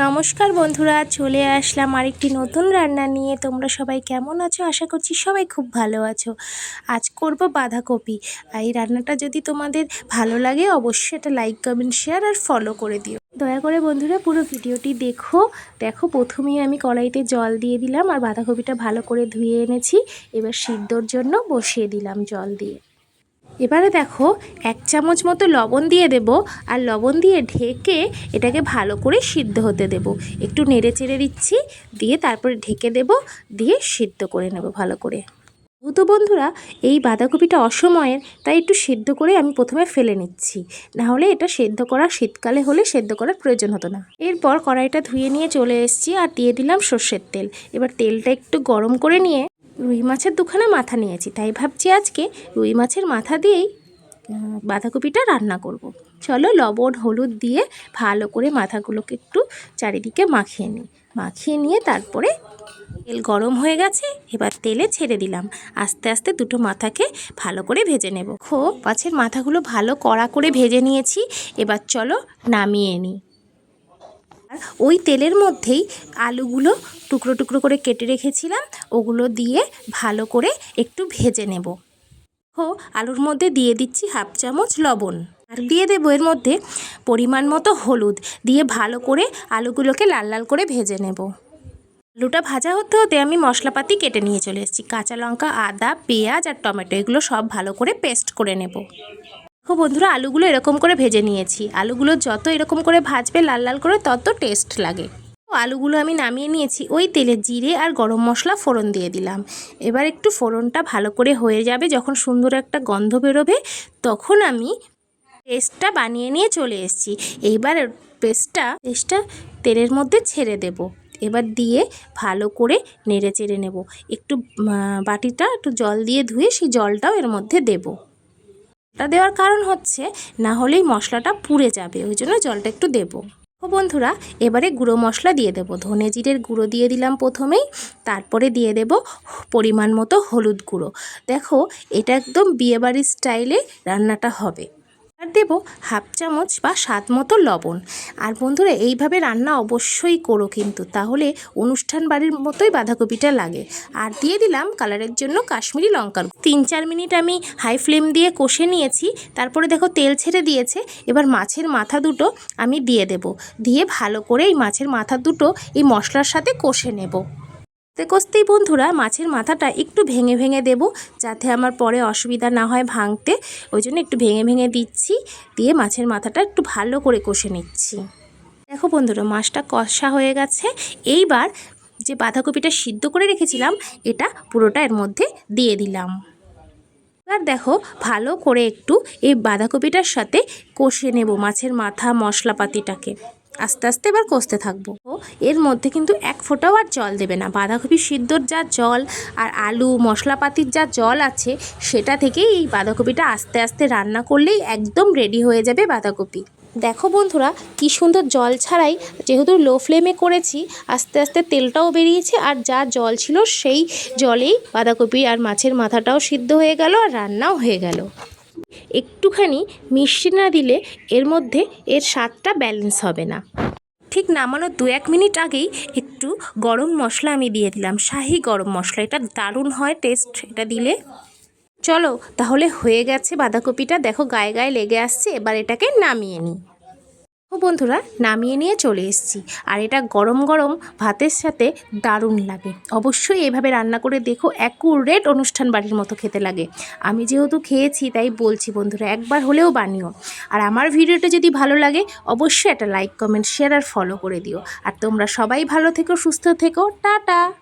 নমস্কার বন্ধুরা, চলে আসলাম আরেকটি নতুন রান্না নিয়ে। তোমরা সবাই কেমন আছো? আশা করছি সবাই খুব ভালো আছো। আজ করব বাঁধাকপি। আর এই রান্নাটা যদি তোমাদের ভালো লাগে, অবশ্যই এটা লাইক কমেন্ট শেয়ার আর ফলো করে দিও। দয়া করে বন্ধুরা, পুরো ভিডিওটি দেখো। দেখো, প্রথমেই আমি কড়াইতে জল দিয়ে দিলাম আর বাঁধাকপিটা ভালো করে ধুয়ে এনেছি। এবার সিদ্ধর জন্য বসিয়ে দিলাম জল দিয়ে। এবারে দেখো, এক চামচ মতো লবণ দিয়ে দেব, আর লবণ দিয়ে ঢেকে এটাকে ভালো করে সিদ্ধ হতে দেব। একটু নেড়ে চেড়ে দিচ্ছি, দিয়ে তারপরে ঢেকে দেব, দিয়ে সিদ্ধ করে নেব ভালো করে। যেহেতু বন্ধুরা, এই বাঁধাকপিটা অসময়ের, তাই একটু সেদ্ধ করে আমি প্রথমে ফেলে নিচ্ছি। নাহলে এটা সেদ্ধ করা শীতকালে হলে সেদ্ধ করার প্রয়োজন হতো না। এরপর কড়াইটা ধুয়ে নিয়ে চলে এসেছি, আর দিয়ে দিলাম সর্ষের তেল। এবার তেলটা একটু গরম করে নিয়ে রুই মাছের দুখানা মাথা নিয়েছি, তাই ভাবছি আজকে রুই মাছের মাথা দিয়েই বাঁধাকপিটা রান্না করব। চলো লবণ, হলুদ দিয়ে ভালো করে মাথাগুলোকে একটু চারিদিকে মাখিয়ে নিই। মাখিয়ে নিয়ে তারপরে তেল গরম হয়ে গেছে, এবার তেলে ছেড়ে দিলাম। আস্তে আস্তে দুটো মাথাকে ভালো করে ভেজে নেব। খো মাছের মাথাগুলো ভালো কড়া করে ভেজে নিয়েছি, এবার চলো নামিয়ে নিই। আর ওই তেলের মধ্যেই আলুগুলো টুকরো টুকরো করে কেটে রেখেছিলাম, ওগুলো দিয়ে ভালো করে একটু ভেজে নেব। ও, আলুর মধ্যে দিয়ে দিচ্ছি হাফ চামচ লবণ। আর দিয়ে দেবো এর মধ্যে পরিমাণ মতো হলুদ, দিয়ে ভালো করে আলুগুলোকে লাল লাল করে ভেজে নেব। আলুটা ভাজা হতে হতে আমি মশলাপাতি কেটে নিয়ে চলে এসেছি। কাঁচা লঙ্কা, আদা, পেঁয়াজ আর টমেটো, এগুলো সব ভালো করে পেস্ট করে নেব। দেখো বন্ধুরা, আলুগুলো এরকম করে ভেজে নিয়েছি। আলুগুলো যত এরকম করে ভাজবে, লাল লাল করে তত টেস্ট লাগে। আলুগুলো আমি নামিয়ে নিয়েছি। ওই তেলে জিরে আর গরম মশলা ফোড়ন দিয়ে দিলাম। এবার একটু ফোড়নটা ভালো করে হয়ে যাবে, যখন সুন্দর একটা গন্ধ বেরোবে, তখন আমি পেস্টটা বানিয়ে নিয়ে চলে এসেছি। এইবার পেস্টটা পেস্টটা তেলের মধ্যে ছেড়ে দেব। এবার দিয়ে ভালো করে নেড়ে চেড়ে নেব। একটু বাটিটা একটু জল দিয়ে ধুয়ে সেই জলটাও এর মধ্যে দেবো। এটা দেওয়ার কারণ হচ্ছে, না হলেই মশলাটা পুড়ে যাবে, ওই জন্য জলটা একটু দেবো। ও বন্ধুরা, এবারে গুঁড়ো মশলা দিয়ে দেবো। ধনে জিরের গুঁড়ো দিয়ে দিলাম প্রথমেই, তারপরে দিয়ে দেব পরিমাণ মতো হলুদ গুঁড়ো। দেখো, এটা একদম বিয়েবাড়ির স্টাইলে রান্নাটা হবে। আর দেবো হাফ চামচ বা স্বাদ মতো লবণ। আর বন্ধুরা, এইভাবে রান্না অবশ্যই করো কিন্তু, তাহলে অনুষ্ঠান বাড়ির মতোই বাঁধাকপিটা লাগে। আর দিয়ে দিলাম কালারের জন্য কাশ্মীরি লঙ্কার তিন চার মিনিট আমি হাই ফ্লেম দিয়ে কষে নিয়েছি, তারপরে দেখো তেল ছেড়ে দিয়েছে, এবার মাছের মাথা দুটো আমি দিয়ে দেব। দিয়ে ভালো করে এই মাছের মাথা দুটো এই মশলার সাথে কষে নেব। কষতে কষতেই বন্ধুরা, মাছের মাথাটা একটু ভেঙে ভেঙে দেব যাতে আমার পরে অসুবিধা না হয় ভাঙতে। ওই জন্য একটু ভেঙে ভেঙে দিচ্ছি, দিয়ে মাছের মাথাটা একটু ভালো করে কষে নিচ্ছি। দেখো বন্ধুরা, মাছটা কষা হয়ে গেছে। এইবার যে বাঁধাকপিটা সিদ্ধ করে রেখেছিলাম, এটা পুরোটা এর মধ্যে দিয়ে দিলাম। এবার দেখো, ভালো করে একটু এই বাঁধাকপিটার সাথে কষে নেব মাছের মাথা মশলাপাতিটাকে। আস্তে আস্তে এবার কষতে থাকব। এর মধ্যে কিন্তু এক ফোঁটাও আর জল দেবে না। বাঁধাকপি সিদ্ধর যা জল আর আলু, মশলাপাতির যা জল আছে, সেটা থেকেই এই বাঁধাকপিটা আস্তে আস্তে রান্না করলেই একদম রেডি হয়ে যাবে বাঁধাকপি। দেখো বন্ধুরা, কি সুন্দর জল ছাড়াই যেহেতু লো ফ্লেমে করেছি, আস্তে আস্তে তেলটাও বেরিয়েছে আর যা জল ছিল সেই জলেই বাঁধাকপি আর মাছের মাথাটাও সিদ্ধ হয়ে গেল আর রান্নাও হয়ে গেল। একটুখানি মিষ্টি না দিলে এর মধ্যে এর স্বাদটা ব্যালেন্স হবে না। ঠিক নামানোর দু এক মিনিট আগেই একটু গরম মশলা আমি দিয়ে দিলাম। শাহি গরম মশলা, এটা দারুণ হয় টেস্ট এটা দিলে। চলো, তাহলে হয়ে গেছে বাঁধাকপিটা। দেখো গায়ে গায়ে লেগে আসছে, এবার এটাকে নামিয়ে নিই। বন্ধুরা, নামিয়ে নিয়ে চলে এসেছি। আর এটা গরম গরম ভাতের সাথে দারুণ লাগে। অবশ্যই এভাবে রান্না করে দেখো অ্যাকুরেট অনুষ্ঠান বাড়ির মতো খেতে লাগে। আমি যেহেতু খেয়েছি, তাই বলছি বন্ধুরা, একবার হলেও বানিও। আর আমার ভিডিওটা যদি ভালো লাগে, অবশ্যই একটা লাইক কমেন্ট শেয়ার আর ফলো করে দিও। আর তোমরা সবাই ভালো থেকো, সুস্থ থেকো, টাটা!